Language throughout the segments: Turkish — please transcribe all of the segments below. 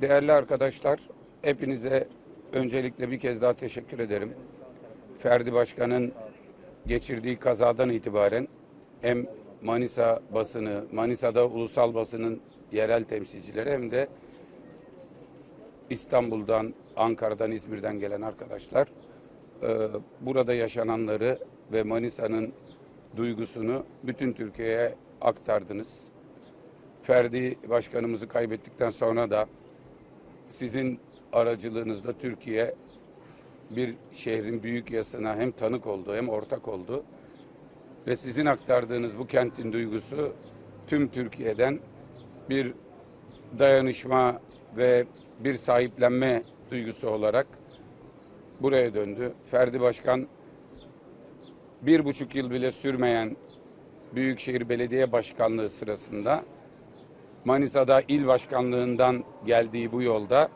Değerli arkadaşlar, hepinize öncelikle bir kez daha teşekkür ederim. Ferdi Başkan'ın geçirdiği kazadan itibaren hem Manisa basını, Manisa'da ulusal basının yerel temsilcileri hem de İstanbul'dan, Ankara'dan, İzmir'den gelen arkadaşlar e, burada yaşananları ve Manisa'nın duygusunu bütün Türkiye'ye aktardınız. Ferdi Başkanımızı kaybettikten sonra da sizin aracılığınızda Türkiye bir şehrin büyük yasına hem tanık oldu hem ortak oldu. Ve sizin aktardığınız bu kentin duygusu tüm Türkiye'den bir dayanışma ve bir sahiplenme duygusu olarak buraya döndü. Ferdi Başkan bir buçuk yıl bile sürmeyen Büyükşehir Belediye Başkanlığı sırasında Manisa'da il başkanlığından geldiği bu yolda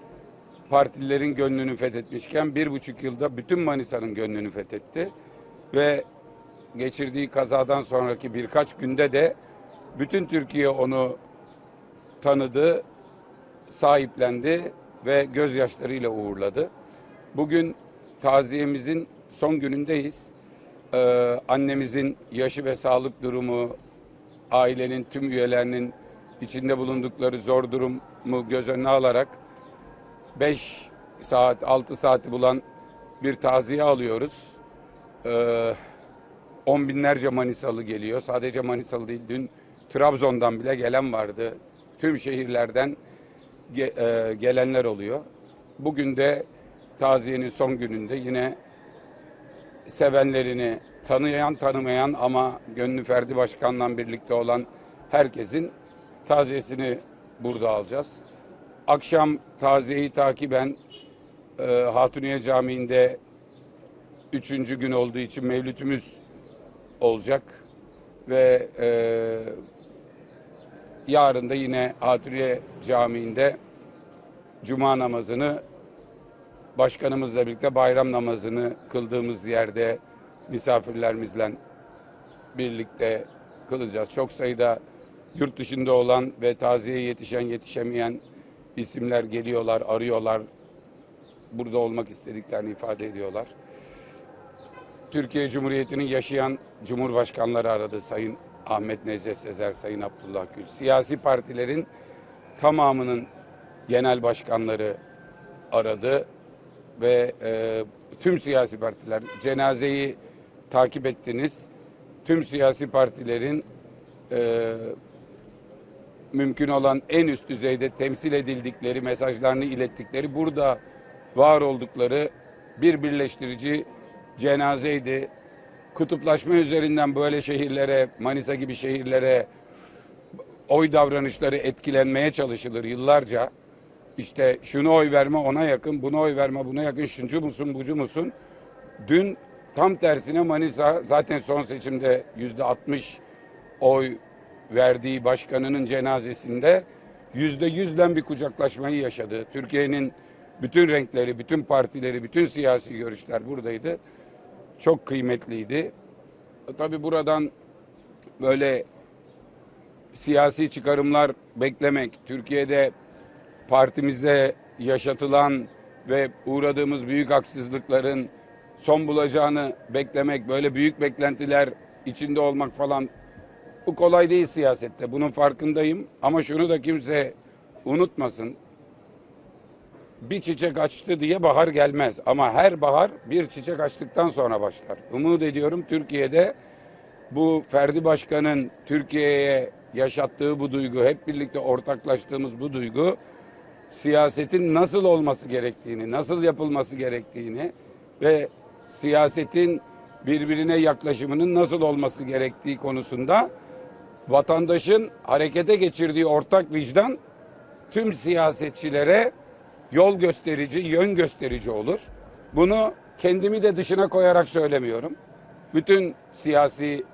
partililerin gönlünü fethetmişken bir buçuk yılda bütün Manisa'nın gönlünü fethetti. Ve geçirdiği kazadan sonraki birkaç günde de bütün Türkiye onu tanıdı, sahiplendi ve gözyaşlarıyla uğurladı. Bugün taziyemizin son günündeyiz. Ee, annemizin yaşı ve sağlık durumu, ailenin tüm üyelerinin içinde bulundukları zor durumu göz önüne alarak 5 saat, 6 saati bulan bir taziye alıyoruz. Ee, on binlerce Manisalı geliyor. Sadece Manisalı değil, dün Trabzon'dan bile gelen vardı. Tüm şehirlerden ge- e, gelenler oluyor. Bugün de taziyenin son gününde yine sevenlerini tanıyan tanımayan ama gönlü Ferdi Başkan'la birlikte olan herkesin taziyesini burada alacağız. Akşam taziyeyi takiben e, Hatuniye Camii'nde üçüncü gün olduğu için mevlütümüz olacak ve e, yarın da yine Hatuniye Camii'nde Cuma namazını başkanımızla birlikte bayram namazını kıldığımız yerde misafirlerimizle birlikte kılacağız. Çok sayıda yurt dışında olan ve taziyeye yetişen yetişemeyen isimler geliyorlar, arıyorlar. Burada olmak istediklerini ifade ediyorlar. Türkiye Cumhuriyeti'nin yaşayan cumhurbaşkanları aradı Sayın Ahmet Necdet Sezer, Sayın Abdullah Gül. Siyasi partilerin tamamının genel başkanları aradı ve e, tüm siyasi partiler cenazeyi takip ettiniz. Tüm siyasi partilerin e, mümkün olan en üst düzeyde temsil edildikleri, mesajlarını ilettikleri, burada var oldukları bir birleştirici cenazeydi. Kutuplaşma üzerinden böyle şehirlere, Manisa gibi şehirlere oy davranışları etkilenmeye çalışılır yıllarca. İşte şunu oy verme ona yakın, bunu oy verme buna yakın, şuncu musun, bucu musun? Dün tam tersine Manisa zaten son seçimde yüzde 60 oy verdiği başkanının cenazesinde yüzde yüzden bir kucaklaşmayı yaşadı. Türkiye'nin bütün renkleri, bütün partileri, bütün siyasi görüşler buradaydı. Çok kıymetliydi. Tabii buradan böyle siyasi çıkarımlar beklemek, Türkiye'de partimize yaşatılan ve uğradığımız büyük haksızlıkların son bulacağını beklemek, böyle büyük beklentiler içinde olmak falan bu kolay değil siyasette. Bunun farkındayım ama şunu da kimse unutmasın. Bir çiçek açtı diye bahar gelmez ama her bahar bir çiçek açtıktan sonra başlar. Umut ediyorum Türkiye'de bu Ferdi Başkan'ın Türkiye'ye yaşattığı bu duygu, hep birlikte ortaklaştığımız bu duygu siyasetin nasıl olması gerektiğini, nasıl yapılması gerektiğini ve siyasetin birbirine yaklaşımının nasıl olması gerektiği konusunda vatandaşın harekete geçirdiği ortak vicdan tüm siyasetçilere yol gösterici, yön gösterici olur. Bunu kendimi de dışına koyarak söylemiyorum. Bütün siyasi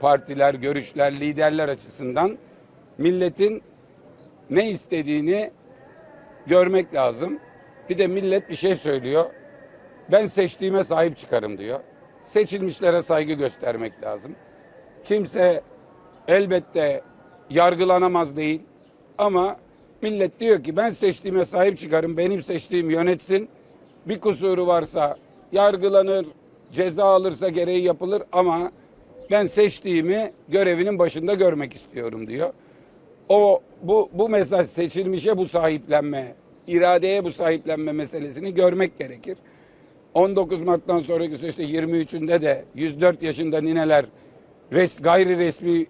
partiler, görüşler, liderler açısından milletin ne istediğini görmek lazım. Bir de millet bir şey söylüyor. Ben seçtiğime sahip çıkarım diyor. Seçilmişlere saygı göstermek lazım. Kimse elbette yargılanamaz değil ama Millet diyor ki ben seçtiğime sahip çıkarım, benim seçtiğim yönetsin. Bir kusuru varsa yargılanır, ceza alırsa gereği yapılır ama ben seçtiğimi görevinin başında görmek istiyorum diyor. O bu bu mesaj seçilmişe bu sahiplenme, iradeye bu sahiplenme meselesini görmek gerekir. 19 Mart'tan sonraki süreçte 23'ünde de 104 yaşında nineler res, gayri resmi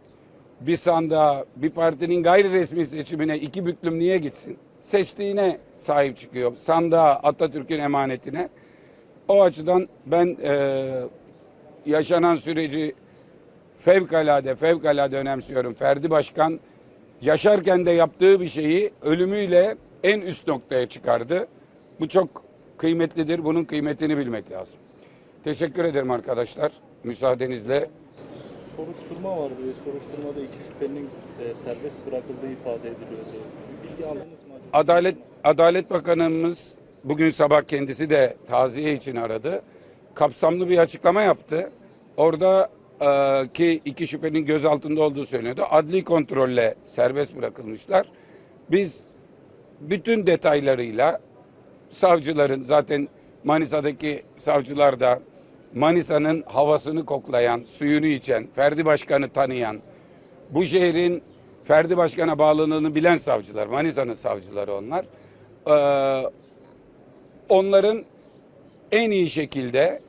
bir sandığa, bir partinin gayri resmi seçimine iki büklüm niye gitsin? Seçtiğine sahip çıkıyor. Sandığa, Atatürk'ün emanetine. O açıdan ben eee, yaşanan süreci fevkalade fevkalade önemsiyorum. Ferdi Başkan yaşarken de yaptığı bir şeyi ölümüyle en üst noktaya çıkardı. Bu çok kıymetlidir. Bunun kıymetini bilmek lazım. Teşekkür ederim arkadaşlar. Müsaadenizle Soruşturma var ve soruşturmada iki şüphelinin e, serbest bırakıldığı ifade ediliyordu. Bir bilgi aldınız mı? Adalet Adalet Bakanımız bugün sabah kendisi de taziye için aradı. Kapsamlı bir açıklama yaptı. Orada e, ki iki şüphenin gözaltında olduğu söyleniyordu. Adli kontrolle serbest bırakılmışlar. Biz bütün detaylarıyla savcıların zaten Manisa'daki savcılar da Manisa'nın havasını koklayan, suyunu içen, Ferdi Başkan'ı tanıyan, bu şehrin Ferdi Başkan'a bağlılığını bilen savcılar, Manisa'nın savcıları onlar. Ee, onların en iyi şekilde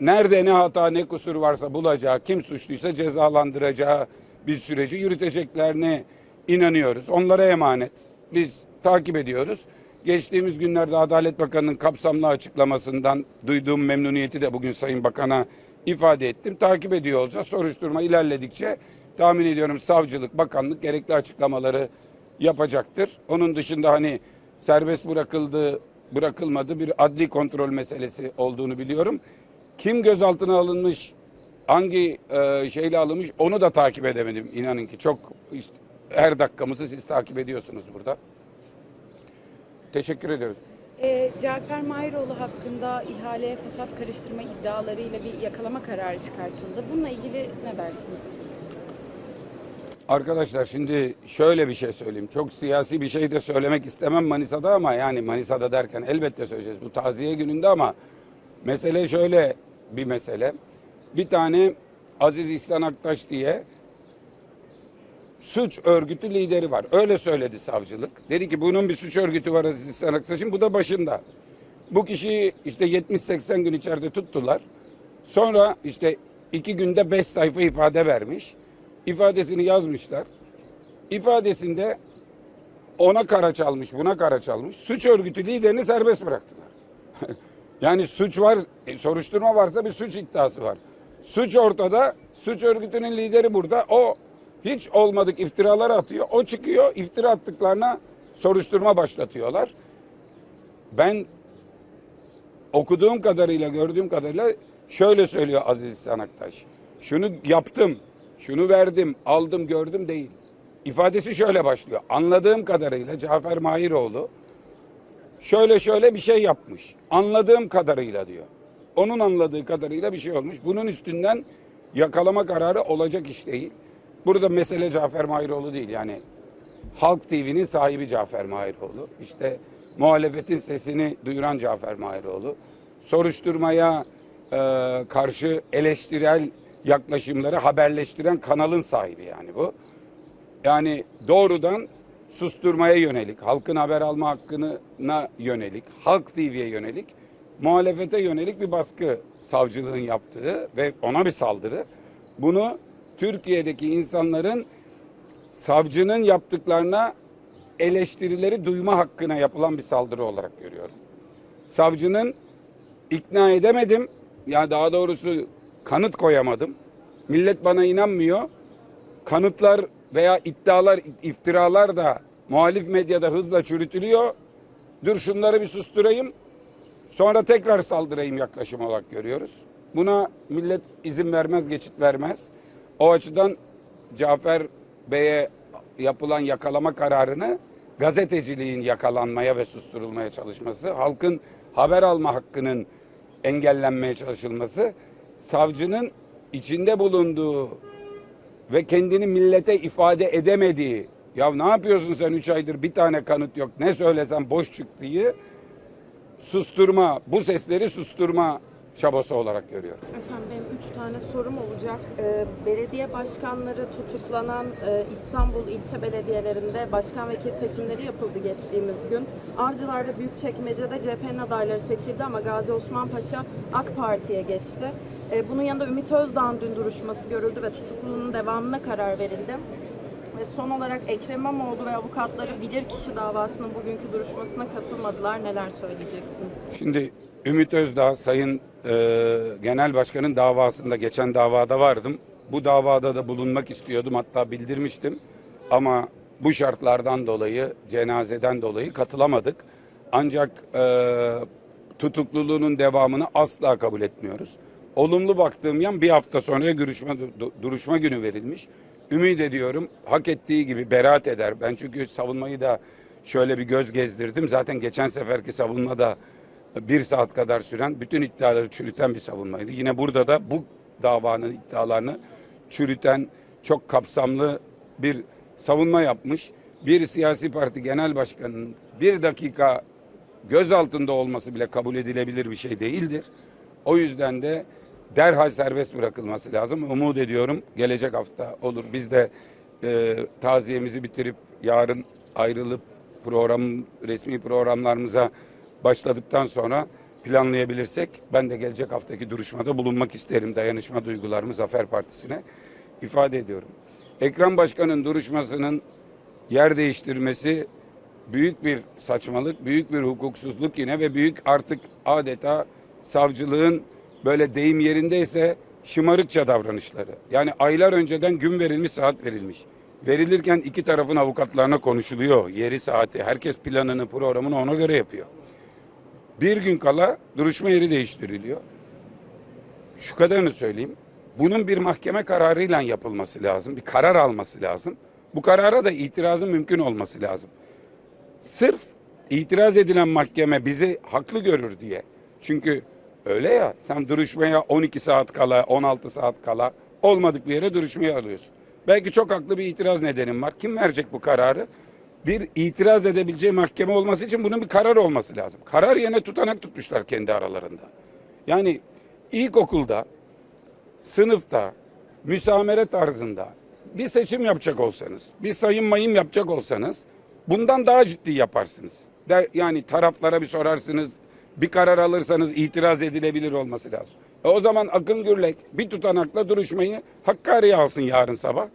nerede ne hata ne kusur varsa bulacağı, kim suçluysa cezalandıracağı bir süreci yürüteceklerine inanıyoruz. Onlara emanet. Biz takip ediyoruz. Geçtiğimiz günlerde Adalet Bakanı'nın kapsamlı açıklamasından duyduğum memnuniyeti de bugün Sayın Bakan'a ifade ettim. Takip ediyor olacağız. Soruşturma ilerledikçe tahmin ediyorum savcılık, bakanlık gerekli açıklamaları yapacaktır. Onun dışında hani serbest bırakıldı, bırakılmadı bir adli kontrol meselesi olduğunu biliyorum. Kim gözaltına alınmış, hangi e, şeyle alınmış onu da takip edemedim inanın ki. Çok işte, her dakikamızı siz takip ediyorsunuz burada. Teşekkür ediyoruz. E, Cafer Mahiroğlu hakkında ihaleye fesat karıştırma iddialarıyla bir yakalama kararı çıkartıldı. Bununla ilgili ne dersiniz? Arkadaşlar şimdi şöyle bir şey söyleyeyim. Çok siyasi bir şey de söylemek istemem Manisa'da ama yani Manisa'da derken elbette söyleyeceğiz. Bu taziye gününde ama mesele şöyle bir mesele. Bir tane Aziz İhsan Aktaş diye suç örgütü lideri var. Öyle söyledi savcılık. Dedi ki bunun bir suç örgütü var Aziz İhsan bu da başında. Bu kişiyi işte 70-80 gün içeride tuttular. Sonra işte iki günde beş sayfa ifade vermiş. İfadesini yazmışlar. İfadesinde ona kara çalmış, buna kara çalmış. Suç örgütü liderini serbest bıraktılar. yani suç var, e, soruşturma varsa bir suç iddiası var. Suç ortada, suç örgütünün lideri burada. O hiç olmadık iftiralar atıyor. O çıkıyor, iftira attıklarına soruşturma başlatıyorlar. Ben okuduğum kadarıyla, gördüğüm kadarıyla şöyle söylüyor Aziz İhsan Aktaş. Şunu yaptım, şunu verdim, aldım, gördüm değil. İfadesi şöyle başlıyor. Anladığım kadarıyla Cafer Mahiroğlu şöyle şöyle bir şey yapmış. Anladığım kadarıyla diyor. Onun anladığı kadarıyla bir şey olmuş. Bunun üstünden yakalama kararı olacak iş değil. Burada mesele Cafer Mahiroğlu değil. Yani Halk TV'nin sahibi Cafer Mahiroğlu. İşte muhalefetin sesini duyuran Cafer Mahiroğlu. Soruşturmaya e, karşı eleştirel yaklaşımları haberleştiren kanalın sahibi yani bu. Yani doğrudan susturmaya yönelik, halkın haber alma hakkına yönelik, Halk TV'ye yönelik, muhalefete yönelik bir baskı savcılığın yaptığı ve ona bir saldırı. Bunu Türkiye'deki insanların savcının yaptıklarına eleştirileri duyma hakkına yapılan bir saldırı olarak görüyorum. Savcının ikna edemedim. Ya daha doğrusu kanıt koyamadım. Millet bana inanmıyor. Kanıtlar veya iddialar, iftiralar da muhalif medyada hızla çürütülüyor. Dur şunları bir susturayım. Sonra tekrar saldırayım yaklaşım olarak görüyoruz. Buna millet izin vermez, geçit vermez. O açıdan Cafer Bey'e yapılan yakalama kararını gazeteciliğin yakalanmaya ve susturulmaya çalışması, halkın haber alma hakkının engellenmeye çalışılması, savcının içinde bulunduğu ve kendini millete ifade edemediği Ya ne yapıyorsun sen 3 aydır bir tane kanıt yok. Ne söylesen boş çıktığı susturma, bu sesleri susturma çabası olarak görüyorum. Efendim benim üç tane sorum olacak. Ee, belediye başkanları tutuklanan e, İstanbul ilçe belediyelerinde başkan vekil seçimleri yapıldı geçtiğimiz gün. Avcılar ve Büyükçekmece'de CHP'nin adayları seçildi ama Gazi Osman Paşa AK Parti'ye geçti. Ee, bunun yanında Ümit Özdağ'ın dün duruşması görüldü ve tutukluluğunun devamına karar verildi. Ve son olarak Ekrem İmamoğlu ve avukatları bilirkişi davasının bugünkü duruşmasına katılmadılar. Neler söyleyeceksiniz? Şimdi Ümit Özdağ Sayın e, Genel Başkan'ın davasında geçen davada vardım. Bu davada da bulunmak istiyordum hatta bildirmiştim. Ama bu şartlardan dolayı cenazeden dolayı katılamadık. Ancak e, tutukluluğunun devamını asla kabul etmiyoruz. Olumlu baktığım yan bir hafta sonra görüşme, du- duruşma günü verilmiş. Ümit ediyorum hak ettiği gibi beraat eder. Ben çünkü savunmayı da şöyle bir göz gezdirdim. Zaten geçen seferki savunmada bir saat kadar süren bütün iddiaları çürüten bir savunmaydı. Yine burada da bu davanın iddialarını çürüten çok kapsamlı bir savunma yapmış. Bir siyasi parti genel başkanının bir dakika gözaltında olması bile kabul edilebilir bir şey değildir. O yüzden de derhal serbest bırakılması lazım. Umut ediyorum gelecek hafta olur. Biz de e, taziyemizi bitirip yarın ayrılıp program resmi programlarımıza başladıktan sonra planlayabilirsek ben de gelecek haftaki duruşmada bulunmak isterim. Dayanışma duygularımı Zafer Partisi'ne ifade ediyorum. Ekrem Başkan'ın duruşmasının yer değiştirmesi büyük bir saçmalık, büyük bir hukuksuzluk yine ve büyük artık adeta savcılığın böyle deyim yerindeyse şımarıkça davranışları. Yani aylar önceden gün verilmiş, saat verilmiş. Verilirken iki tarafın avukatlarına konuşuluyor. Yeri, saati. Herkes planını, programını ona göre yapıyor. Bir gün kala duruşma yeri değiştiriliyor. Şu kadarını söyleyeyim. Bunun bir mahkeme kararıyla yapılması lazım. Bir karar alması lazım. Bu karara da itirazın mümkün olması lazım. Sırf itiraz edilen mahkeme bizi haklı görür diye. Çünkü öyle ya sen duruşmaya 12 saat kala, 16 saat kala olmadık bir yere duruşmaya alıyorsun. Belki çok haklı bir itiraz nedenin var. Kim verecek bu kararı? Bir itiraz edebileceği mahkeme olması için bunun bir karar olması lazım. Karar yerine tutanak tutmuşlar kendi aralarında. Yani ilkokulda, sınıfta, müsamere tarzında bir seçim yapacak olsanız, bir sayım mayım yapacak olsanız bundan daha ciddi yaparsınız. Der, yani taraflara bir sorarsınız, bir karar alırsanız itiraz edilebilir olması lazım. E o zaman Akın Gürlek bir tutanakla duruşmayı Hakkari'ye alsın yarın sabah.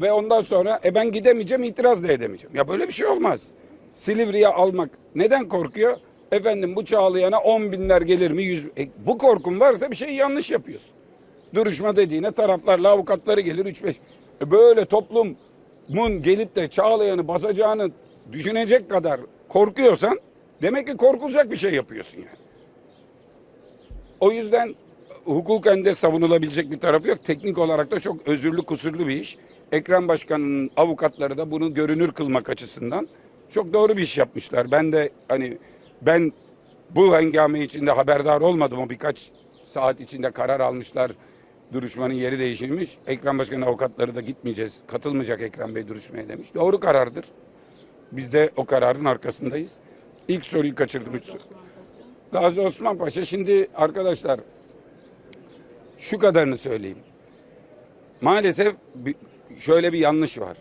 Ve ondan sonra e ben gidemeyeceğim, itiraz da edemeyeceğim. Ya böyle bir şey olmaz. Silivri'ye almak neden korkuyor? Efendim bu Çağlayan'a on binler gelir mi? Yüz... E, bu korkun varsa bir şey yanlış yapıyorsun. Duruşma dediğine taraflarla avukatları gelir 3-5. E böyle toplumun gelip de Çağlayan'ı basacağını düşünecek kadar korkuyorsan demek ki korkulacak bir şey yapıyorsun yani. O yüzden hukuken de savunulabilecek bir tarafı yok. Teknik olarak da çok özürlü kusurlu bir iş. Ekrem Başkan'ın avukatları da bunu görünür kılmak açısından çok doğru bir iş yapmışlar. Ben de hani ben bu hengame içinde haberdar olmadım. O birkaç saat içinde karar almışlar. Duruşmanın yeri değişilmiş. Ekrem Başkan'ın avukatları da gitmeyeceğiz. Katılmayacak Ekrem Bey duruşmaya demiş. Doğru karardır. Biz de o kararın arkasındayız. İlk soruyu kaçırdım. Gazi Osman Paşa şimdi arkadaşlar şu kadarını söyleyeyim. Maalesef şöyle bir yanlış var.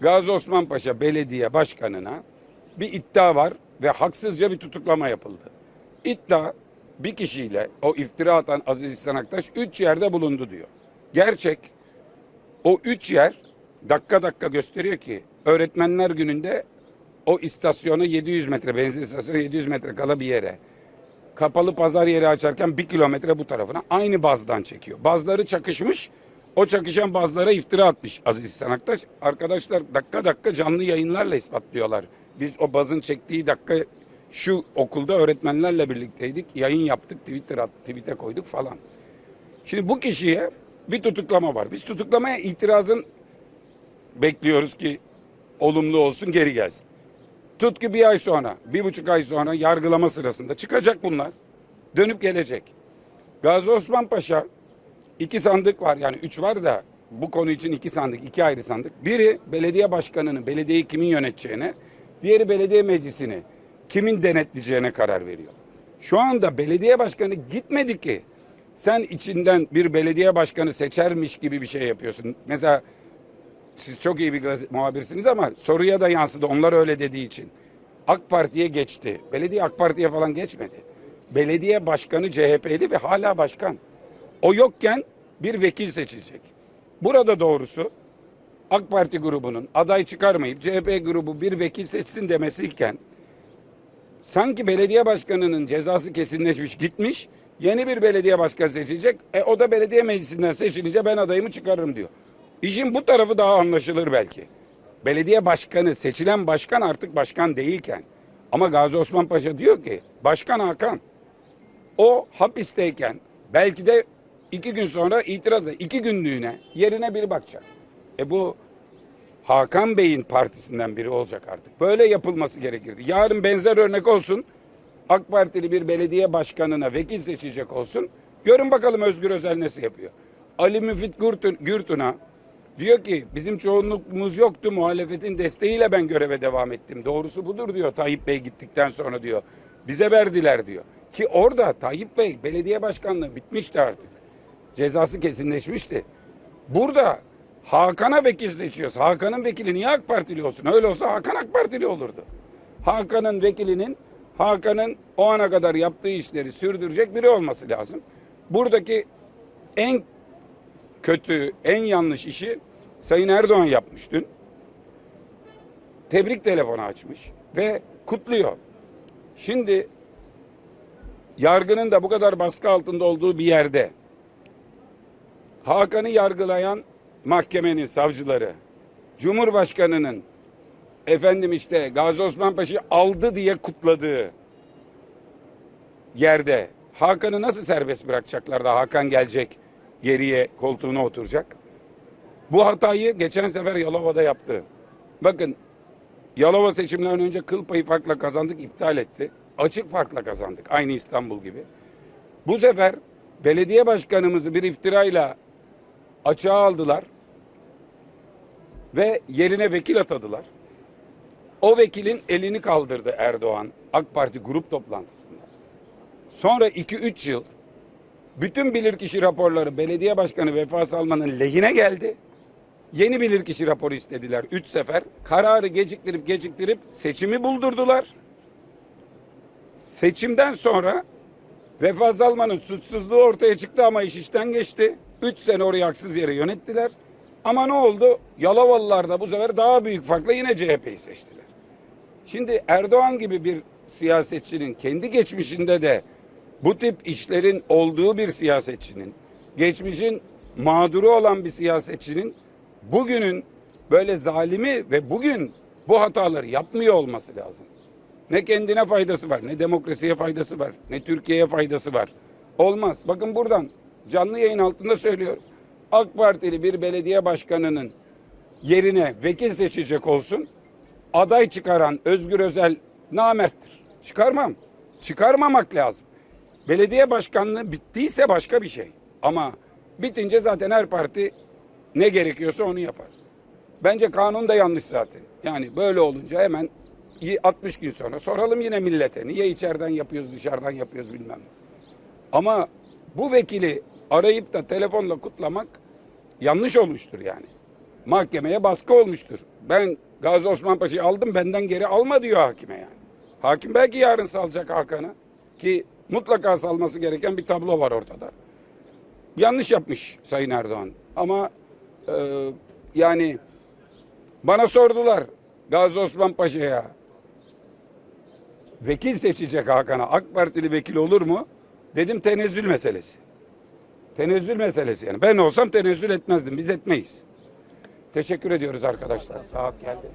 Gazi Osman Paşa Belediye Başkanı'na bir iddia var ve haksızca bir tutuklama yapıldı. İddia bir kişiyle o iftira atan Aziz İhsan Aktaş üç yerde bulundu diyor. Gerçek o üç yer dakika dakika gösteriyor ki öğretmenler gününde o istasyona 700 metre benzin istasyonu 700 metre kala bir yere kapalı pazar yeri açarken bir kilometre bu tarafına aynı bazdan çekiyor. Bazları çakışmış. O çakışan bazlara iftira atmış Aziz İhsan Aktaş. Arkadaşlar dakika dakika canlı yayınlarla ispatlıyorlar. Biz o bazın çektiği dakika şu okulda öğretmenlerle birlikteydik. Yayın yaptık, Twitter at, tweet'e koyduk falan. Şimdi bu kişiye bir tutuklama var. Biz tutuklamaya itirazın bekliyoruz ki olumlu olsun geri gelsin. Tut ki bir ay sonra, bir buçuk ay sonra yargılama sırasında çıkacak bunlar. Dönüp gelecek. Gazi Osman Paşa iki sandık var yani üç var da bu konu için iki sandık, iki ayrı sandık. Biri belediye başkanını, belediyeyi kimin yöneteceğine, diğeri belediye meclisini kimin denetleyeceğine karar veriyor. Şu anda belediye başkanı gitmedi ki. Sen içinden bir belediye başkanı seçermiş gibi bir şey yapıyorsun. Mesela siz çok iyi bir muhabirsiniz ama soruya da yansıdı. Onlar öyle dediği için. AK Parti'ye geçti. Belediye AK Parti'ye falan geçmedi. Belediye başkanı CHP'li ve hala başkan. O yokken bir vekil seçilecek. Burada doğrusu AK Parti grubunun aday çıkarmayıp CHP grubu bir vekil seçsin demesiyken sanki belediye başkanının cezası kesinleşmiş gitmiş yeni bir belediye başkanı seçilecek. E o da belediye meclisinden seçilince ben adayımı çıkarırım diyor. İşin bu tarafı daha anlaşılır belki. Belediye başkanı seçilen başkan artık başkan değilken ama Gazi Osman Paşa diyor ki Başkan Hakan o hapisteyken belki de iki gün sonra itirazla iki günlüğüne yerine biri bakacak. E bu Hakan Bey'in partisinden biri olacak artık. Böyle yapılması gerekirdi. Yarın benzer örnek olsun. AK Partili bir belediye başkanına vekil seçecek olsun. Görün bakalım Özgür Özel nasıl yapıyor. Ali Müfit Gürtün, Gürtün'a diyor ki bizim çoğunluğumuz yoktu muhalefetin desteğiyle ben göreve devam ettim. Doğrusu budur diyor Tayyip Bey gittikten sonra diyor. Bize verdiler diyor. Ki orada Tayyip Bey belediye başkanlığı bitmişti artık. Cezası kesinleşmişti. Burada Hakan'a vekil seçiyoruz. Hakan'ın vekili niye AK Partili olsun? Öyle olsa Hakan AK Partili olurdu. Hakan'ın vekilinin Hakan'ın o ana kadar yaptığı işleri sürdürecek biri olması lazım. Buradaki en kötü, en yanlış işi Sayın Erdoğan yapmış dün. Tebrik telefonu açmış ve kutluyor. Şimdi yargının da bu kadar baskı altında olduğu bir yerde Hakan'ı yargılayan mahkemenin savcıları, Cumhurbaşkanı'nın efendim işte Gazi Osman Paşa'yı aldı diye kutladığı yerde Hakan'ı nasıl serbest bırakacaklar da Hakan gelecek geriye koltuğuna oturacak? Bu hatayı geçen sefer Yalova'da yaptı. Bakın Yalova seçimlerden önce kıl payı farkla kazandık iptal etti. Açık farkla kazandık aynı İstanbul gibi. Bu sefer belediye başkanımızı bir iftirayla açığa aldılar ve yerine vekil atadılar. O vekilin elini kaldırdı Erdoğan AK Parti grup toplantısında. Sonra 2-3 yıl bütün bilirkişi raporları belediye başkanı Vefa Salman'ın lehine geldi. Yeni bilirkişi raporu istediler 3 sefer. Kararı geciktirip geciktirip seçimi buldurdular. Seçimden sonra Vefa Salman'ın suçsuzluğu ortaya çıktı ama iş işten geçti. 3 sene orayı haksız yere yönettiler. Ama ne oldu? Yalovalılar da bu sefer daha büyük farkla yine CHP'yi seçtiler. Şimdi Erdoğan gibi bir siyasetçinin kendi geçmişinde de bu tip işlerin olduğu bir siyasetçinin, geçmişin mağduru olan bir siyasetçinin bugünün böyle zalimi ve bugün bu hataları yapmıyor olması lazım. Ne kendine faydası var, ne demokrasiye faydası var, ne Türkiye'ye faydası var. Olmaz. Bakın buradan canlı yayın altında söylüyorum. AK Partili bir belediye başkanının yerine vekil seçecek olsun. Aday çıkaran Özgür Özel namerttir. Çıkarmam. Çıkarmamak lazım. Belediye başkanlığı bittiyse başka bir şey. Ama bitince zaten her parti ne gerekiyorsa onu yapar. Bence kanun da yanlış zaten. Yani böyle olunca hemen 60 gün sonra soralım yine millete. Niye içeriden yapıyoruz dışarıdan yapıyoruz bilmem. Ama bu vekili arayıp da telefonla kutlamak yanlış olmuştur yani. Mahkemeye baskı olmuştur. Ben Gazi Osman Paşa'yı aldım benden geri alma diyor hakime yani. Hakim belki yarın salacak Hakan'ı ki mutlaka salması gereken bir tablo var ortada. Yanlış yapmış Sayın Erdoğan ama e, yani bana sordular Gazi Osman Paşa'ya vekil seçecek Hakan'a AK Partili vekil olur mu? Dedim tenezzül meselesi. Tenezzül meselesi yani. Ben olsam tenezzül etmezdim. Biz etmeyiz. Teşekkür ediyoruz arkadaşlar. Saat geldi.